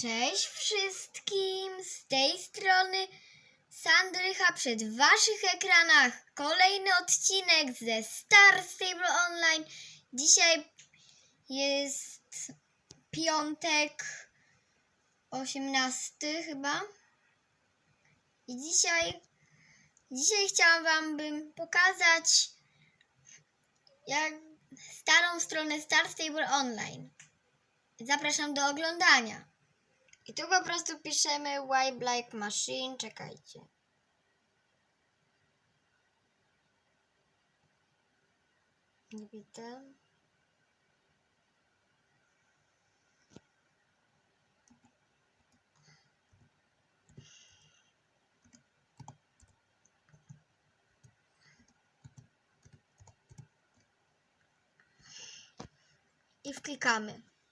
Cześć wszystkim, z tej strony Sandrycha przed waszych ekranach. Kolejny odcinek ze Star Stable Online. Dzisiaj jest piątek 18 chyba. I dzisiaj dzisiaj chciałam wam bym pokazać jak starą stronę Star Stable Online. Zapraszam do oglądania. I tu po prostu piszemy Why Black Machine. Czekajcie. Nie widzę. I wklikamy.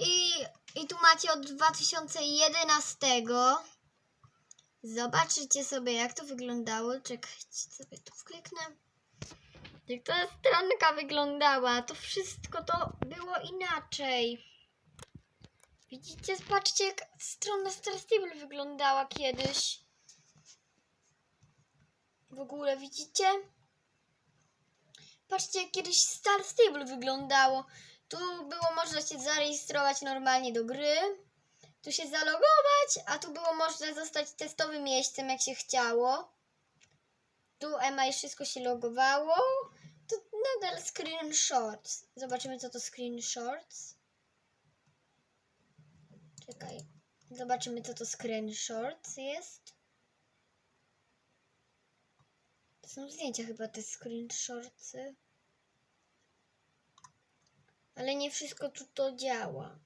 I, I tu macie od 2011. Zobaczycie sobie, jak to wyglądało. Czekajcie, sobie tu wkliknę. Jak ta stronka wyglądała, to wszystko to było inaczej. Widzicie, patrzcie, jak strona Star Stable wyglądała kiedyś. W ogóle, widzicie? Patrzcie, jak kiedyś Star Stable wyglądało. Tu było można się zarejestrować normalnie do gry, tu się zalogować, a tu było można zostać testowym miejscem, jak się chciało. Tu Emma już wszystko się logowało. Tu nadal screenshots. Zobaczymy, co to screenshots. Czekaj. Zobaczymy, co to screenshots jest. To są zdjęcia chyba te screenshotsy. Ale nie wszystko tu to działa.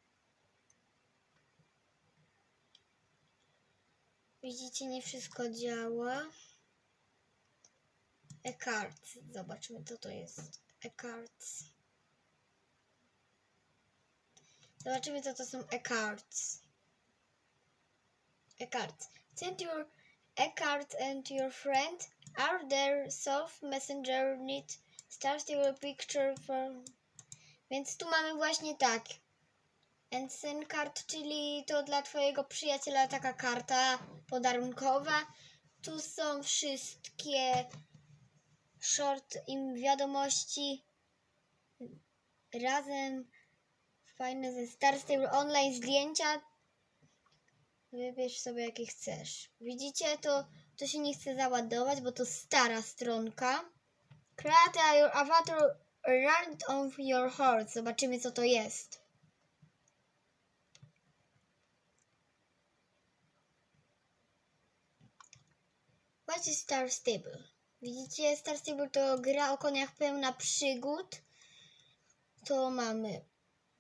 Widzicie, nie wszystko działa. E-cards. Zobaczmy, co to jest. E-cards. Zobaczymy, co to są e-cards. E-cards. Send your e-card and your friend. Are there soft messenger need start your picture from więc tu mamy właśnie tak. Ensign card, czyli to dla twojego przyjaciela taka karta podarunkowa. Tu są wszystkie short im wiadomości razem fajne ze Star Stable Online zdjęcia. Wybierz sobie jakie chcesz. Widzicie, to, to się nie chce załadować, bo to stara stronka. Create your avatar Run of your heart. Zobaczymy, co to jest. Is Star Stable? Widzicie, Star Stable to gra o koniach pełna przygód. To mamy.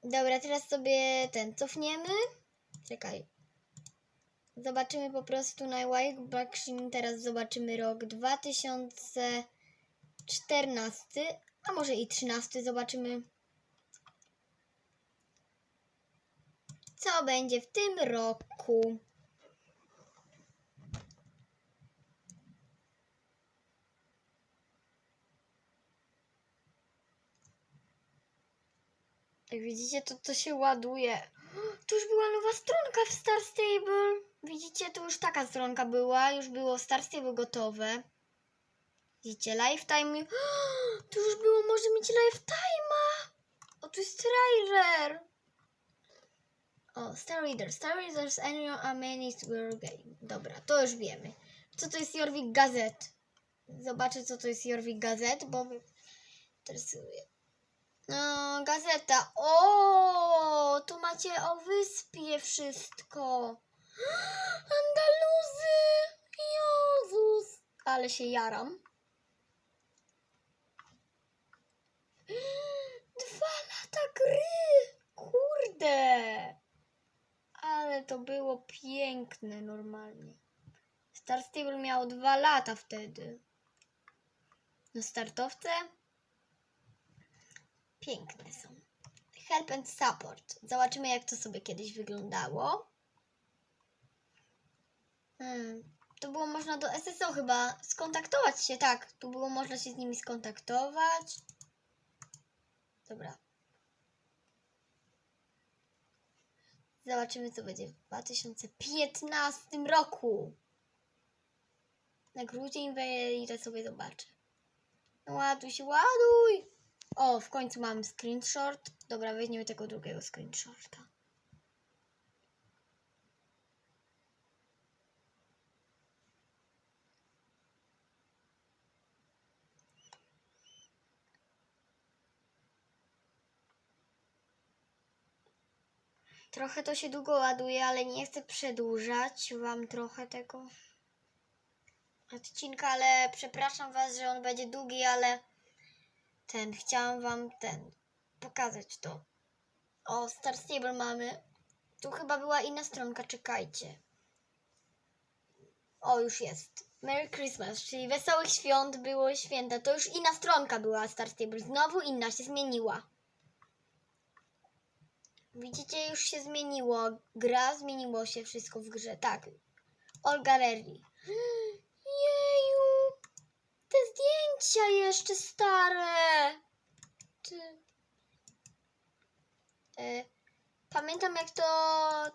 Dobra, teraz sobie ten cofniemy. Czekaj. Zobaczymy po prostu na Backsheen. Teraz zobaczymy rok 2014 a może i 13 zobaczymy. Co będzie w tym roku? Jak widzicie, to to się ładuje. Tu już była nowa stronka w Star Stable. Widzicie, tu już taka stronka była. Już było Star Stable gotowe. Widzicie, lifetime. Tu już było, może mieć lifetime'a. O, tu jest trailer. O, Star Reader. Star Readers Annual Amenity World Game. Dobra, to już wiemy. Co to jest Jorvik Gazet? Zobaczę, co to jest Jorvik Gazet, bo mnie interesuje. No, gazeta. O, tu macie o wyspie wszystko. Andaluzy! Jezus! Ale się jaram. Dwa lata gry! Kurde! Ale to było piękne normalnie. Star Stable miało dwa lata wtedy. No startowce piękne są. Help and support. Zobaczymy jak to sobie kiedyś wyglądało. Hmm. To było można do SSO chyba skontaktować się, tak. Tu było można się z nimi skontaktować. Dobra. Zobaczymy, co będzie w 2015 roku. Na grudzień wejdę sobie zobaczę. No ładuj się, ładuj! O, w końcu mam screenshot. Dobra, weźmiemy tego drugiego screenshota. Trochę to się długo ładuje, ale nie chcę przedłużać wam trochę tego odcinka, ale przepraszam was, że on będzie długi, ale ten, chciałam wam ten, pokazać to. O, Star Stable mamy. Tu chyba była inna stronka, czekajcie. O, już jest. Merry Christmas, czyli wesołych świąt było święta. To już inna stronka była Star Stable. Znowu inna się zmieniła. Widzicie, już się zmieniło. Gra, zmieniło się wszystko w grze. Tak. All Gallery. Jeju! Te zdjęcia jeszcze stare! Ty. E, pamiętam jak to,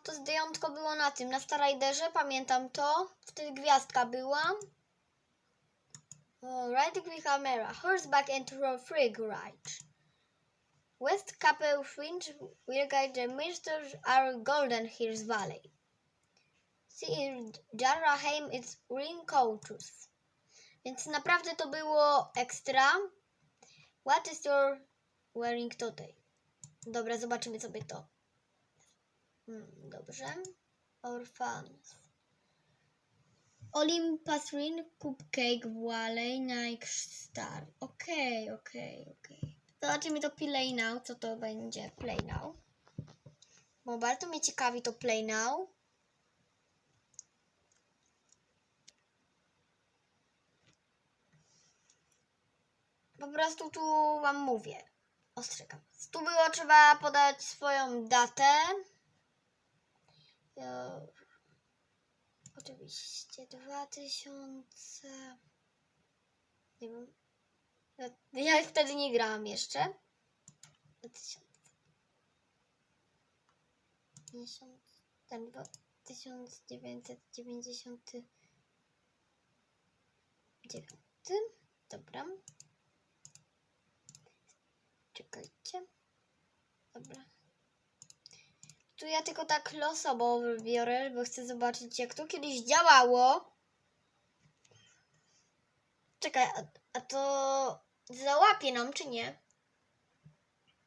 to zdjętko było na tym, na Starriderze, pamiętam to. Wtedy gwiazdka była. Oh, riding with camera, horseback and road frig ride. West Capel Fringe will guide the ministers are Golden Hills Valley. See Jarraheim is Green Coaches. Więc naprawdę to było ekstra. What is your wearing today? Dobra, zobaczymy sobie to. Hmm, dobrze. Orphans. Olympus Ring, Cupcake, Valley, Nike Star. Okej, okej, okej. Zobaczymy to Play Now, co to będzie Play Now. Bo bardzo mnie ciekawi to Play Now. Po prostu tu wam mówię. Ostrzegam. Tu było trzeba podać swoją datę. Ja... Oczywiście 2000. Nie wiem. Ja, ja wtedy nie grałam jeszcze. 2000. 50, ten 1999. Dobra. Czekajcie. Dobra. Tu ja tylko tak losowo wybiorę, bo chcę zobaczyć jak to kiedyś działało. Czekaj, a, a to załapie nam czy nie?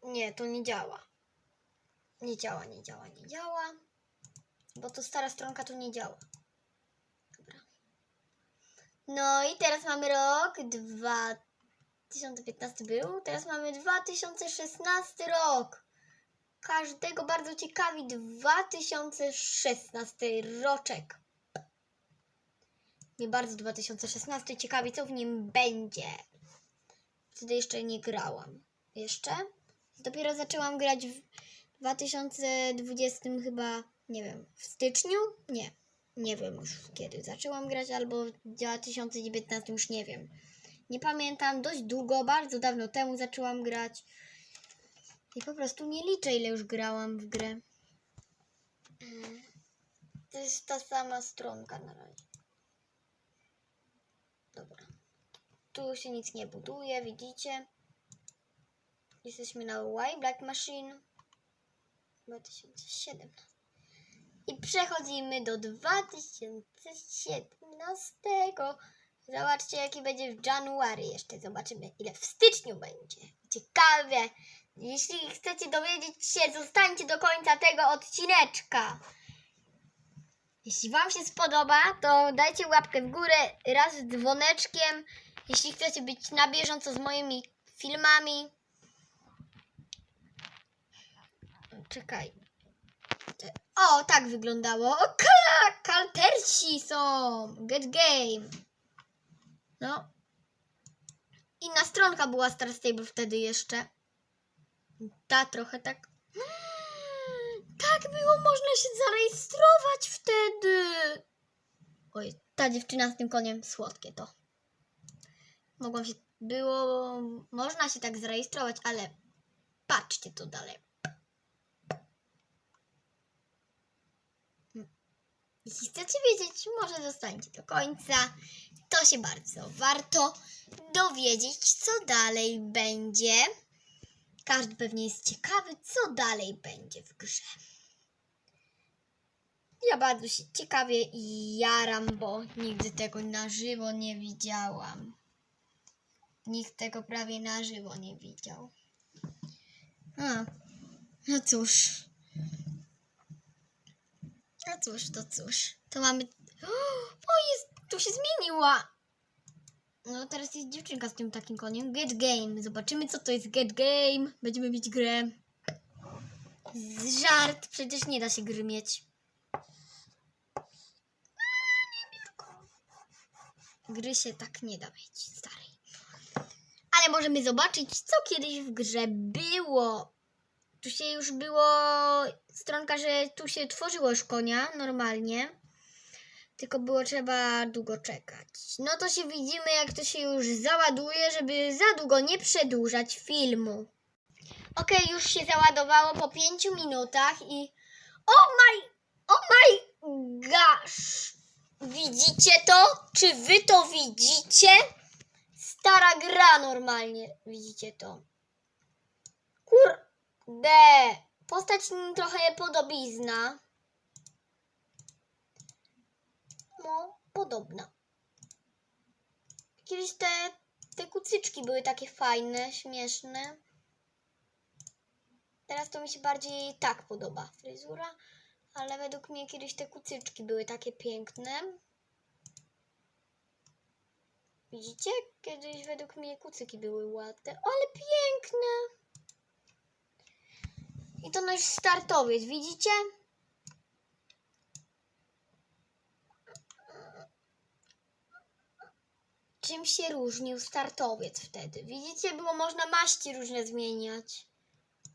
Nie, to nie działa. Nie działa, nie działa, nie działa. Bo to stara stronka tu nie działa. Dobra. No i teraz mamy rok 2015 był. Teraz mamy 2016 rok. Każdego bardzo ciekawi 2016 roczek. Mnie bardzo 2016 ciekawi, co w nim będzie. Wtedy jeszcze nie grałam. Jeszcze? Dopiero zaczęłam grać w 2020 chyba, nie wiem, w styczniu? Nie. Nie wiem już kiedy zaczęłam grać, albo w 2019 już nie wiem. Nie pamiętam, dość długo, bardzo dawno temu zaczęłam grać. I po prostu nie liczę, ile już grałam w grę. Mm. To jest ta sama stronka na razie. Dobra. Tu się nic nie buduje, widzicie? Jesteśmy na Y Black Machine 2017. I przechodzimy do 2017. Zobaczcie, jaki będzie w january jeszcze. Zobaczymy, ile w styczniu będzie. Ciekawe. Jeśli chcecie dowiedzieć się, zostańcie do końca tego odcineczka. Jeśli Wam się spodoba, to dajcie łapkę w górę raz z dzwoneczkiem. Jeśli chcecie być na bieżąco z moimi filmami. Czekaj. O, tak wyglądało. O, kaltersi są. Get game. No. Inna stronka była Star Stable wtedy jeszcze. Ta trochę tak. Tak było, można się zarejestrować wtedy. Oj, ta dziewczyna z tym koniem, słodkie to. Mogłam się, było, można się tak zarejestrować, ale patrzcie to dalej. Jeśli chcecie wiedzieć, może zostańcie do końca. To się bardzo warto dowiedzieć, co dalej będzie. Każdy pewnie jest ciekawy, co dalej będzie w grze. Ja bardzo się ciekawie i jaram, bo nigdy tego na żywo nie widziałam. Nikt tego prawie na żywo nie widział. A, no cóż. No cóż, to cóż. To mamy. O, jest! Tu się zmieniła! No, teraz jest dziewczynka z tym takim koniem. Get Game. Zobaczymy, co to jest Get Game. Będziemy mieć grę. Z żart. Przecież nie da się gry mieć. Gry się tak nie da mieć, starej. Możemy zobaczyć, co kiedyś w grze było. Tu się już było stronka, że tu się tworzyło już konia normalnie. Tylko było trzeba długo czekać. No to się widzimy, jak to się już załaduje, żeby za długo nie przedłużać filmu. Okej, już się załadowało po 5 minutach i. Oh my! Oh my gosh! Widzicie to? Czy wy to widzicie? Stara gra normalnie. Widzicie to? Kurde! Postać trochę podobizna. No, podobna. Kiedyś te, te kucyczki były takie fajne, śmieszne. Teraz to mi się bardziej tak podoba fryzura, ale według mnie kiedyś te kucyczki były takie piękne. Widzicie? Kiedyś według mnie kucyki były ładne, ale piękne. I to nasz startowiec, widzicie? Czym się różnił startowiec wtedy? Widzicie, było można maści różne zmieniać.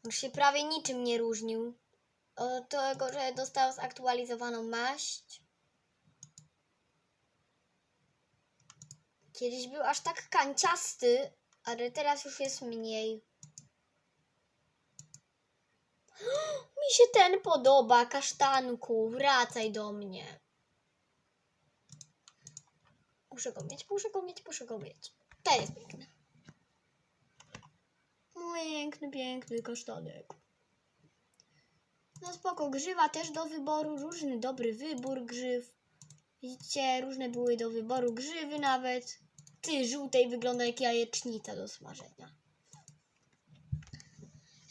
On się prawie niczym nie różnił. Od tego, że dostał zaktualizowaną maść. Kiedyś był aż tak kanciasty, ale teraz już jest mniej. Mi się ten podoba, kasztanku. Wracaj do mnie. Muszę go mieć, muszę go mieć, muszę go mieć. Ten jest piękny. Piękny, piękny kasztanek. No spoko, grzywa też do wyboru, różny dobry wybór grzyw. Widzicie, różne były do wyboru grzywy nawet. Ty, żółtej wygląda jak jajecznica do smażenia.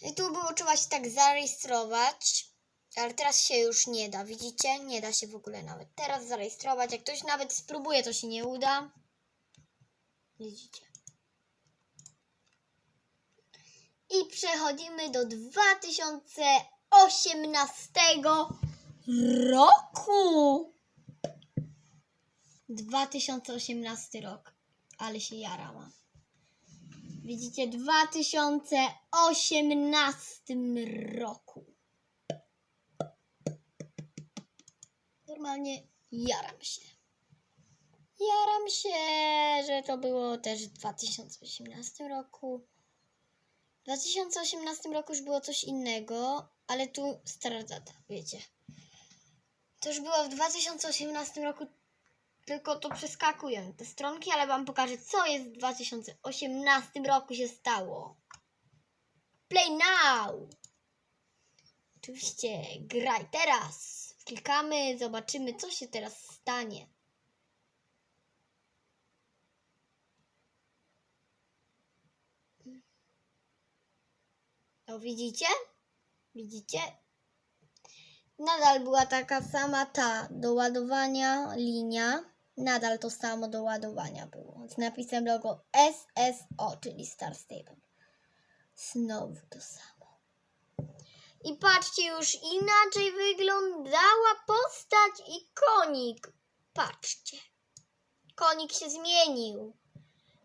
I tu było trzeba się tak zarejestrować, ale teraz się już nie da, widzicie? Nie da się w ogóle nawet teraz zarejestrować. Jak ktoś nawet spróbuje, to się nie uda. Widzicie? I przechodzimy do 2018 roku. 2018 rok, ale się jarała. Widzicie, w 2018 roku. Normalnie jaram się. Jaram się, że to było też w 2018 roku. W 2018 roku już było coś innego, ale tu stara wiecie. To już było w 2018 roku, tylko to przeskakuję te stronki, ale Wam pokażę, co jest w 2018 roku się stało. Play now! Oczywiście, graj teraz. Klikamy, zobaczymy, co się teraz stanie. O, widzicie? Widzicie? Nadal była taka sama ta do ładowania linia. Nadal to samo do ładowania było. Z napisem logo SSO, czyli Star Stable. Znowu to samo. I patrzcie, już inaczej wyglądała postać i konik. Patrzcie. Konik się zmienił.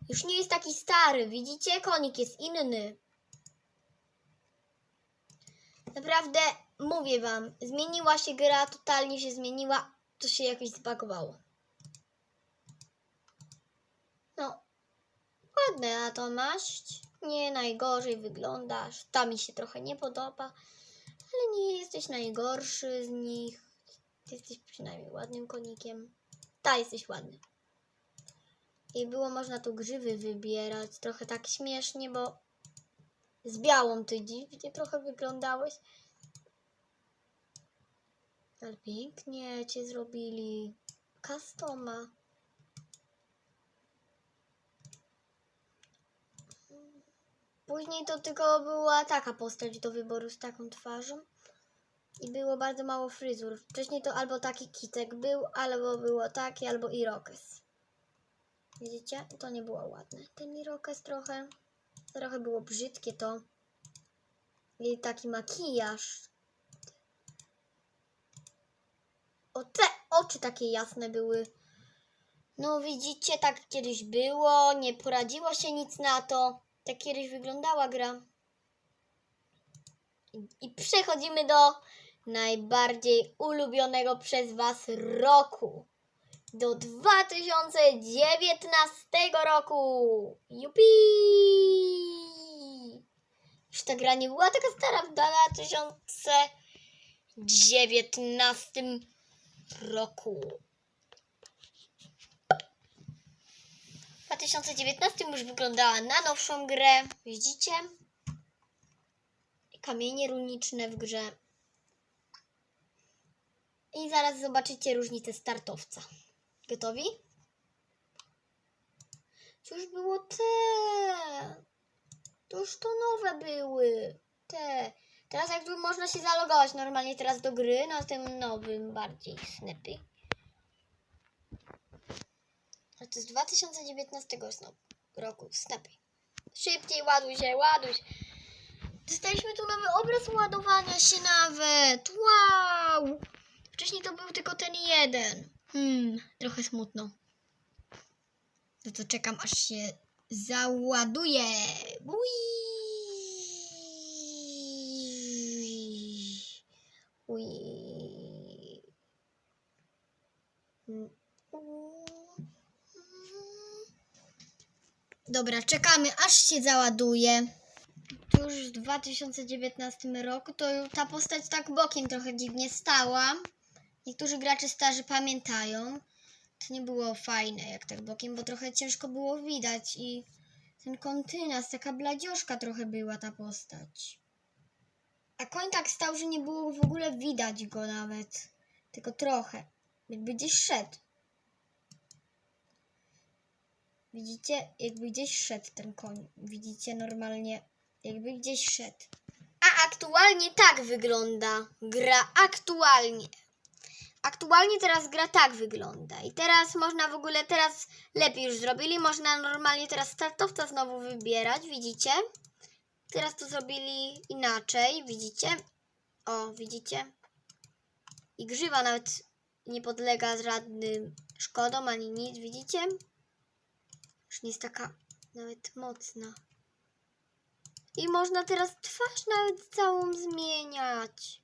Już nie jest taki stary, widzicie? Konik jest inny. Naprawdę, mówię wam, zmieniła się gra, totalnie się zmieniła. To się jakoś zbagowało. No, ładne na to maść. Nie najgorzej wyglądasz. Ta mi się trochę nie podoba, ale nie jesteś najgorszy z nich. Ty jesteś przynajmniej ładnym konikiem. Ta jesteś ładny. I było można tu grzywy wybierać. Trochę tak śmiesznie, bo z białą ty dziwnie trochę wyglądałeś. Ale pięknie cię zrobili. Customa. Później to tylko była taka postać do wyboru z taką twarzą. I było bardzo mało fryzur. Wcześniej to albo taki kitek był, albo było taki, albo irokes. Widzicie? To nie było ładne. Ten irokes trochę, trochę było brzydkie to. I taki makijaż. O, te oczy takie jasne były. No widzicie, tak kiedyś było, nie poradziło się nic na to. Tak kiedyś wyglądała gra. I, przechodzimy do najbardziej ulubionego przez Was roku. Do 2019 roku. Jupi! Już ta gra nie była taka stara w 2019 roku. 2019 już wyglądała na nowszą grę. Widzicie? Kamienie runiczne w grze. I zaraz zobaczycie różnicę startowca. Gotowi? To już było te. To już to nowe były. Te. Teraz jakby można się zalogować normalnie teraz do gry na tym nowym bardziej snapy. A to z 2019 sno- roku snapy. Szybciej ładuj się, ładuj się. Dostaliśmy tu nowy obraz ładowania się nawet. Wow! Wcześniej to był tylko ten jeden. Hmm, trochę smutno. No to czekam aż się załaduje. Ui. Ui. Dobra, czekamy aż się załaduje. Tu już w 2019 roku to ta postać tak bokiem trochę dziwnie stała. Niektórzy gracze starzy pamiętają. To nie było fajne jak tak bokiem, bo trochę ciężko było widać i ten kontynas, taka bladzioszka trochę była ta postać. A koń tak stał, że nie było w ogóle widać go nawet. Tylko trochę. Jakby gdzieś szedł. Widzicie? Jakby gdzieś szedł ten koń. Widzicie normalnie, jakby gdzieś szedł. A aktualnie tak wygląda gra aktualnie. Aktualnie teraz gra tak wygląda. I teraz można w ogóle, teraz lepiej już zrobili. Można normalnie teraz startowca znowu wybierać, widzicie? Teraz to zrobili inaczej, widzicie? O, widzicie? I grzywa nawet nie podlega żadnym szkodom ani nic, widzicie? Już nie jest taka nawet mocna. I można teraz twarz nawet całą zmieniać.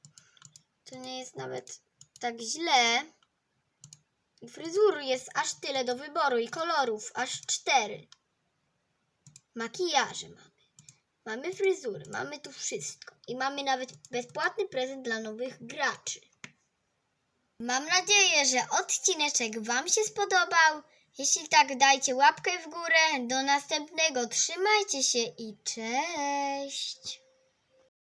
To nie jest nawet tak źle. I fryzur jest aż tyle do wyboru i kolorów, aż cztery. Makijaże mamy. Mamy fryzury, mamy tu wszystko. I mamy nawet bezpłatny prezent dla nowych graczy. Mam nadzieję, że odcineczek Wam się spodobał. Jeśli tak, dajcie łapkę w górę. Do następnego. Trzymajcie się i cześć.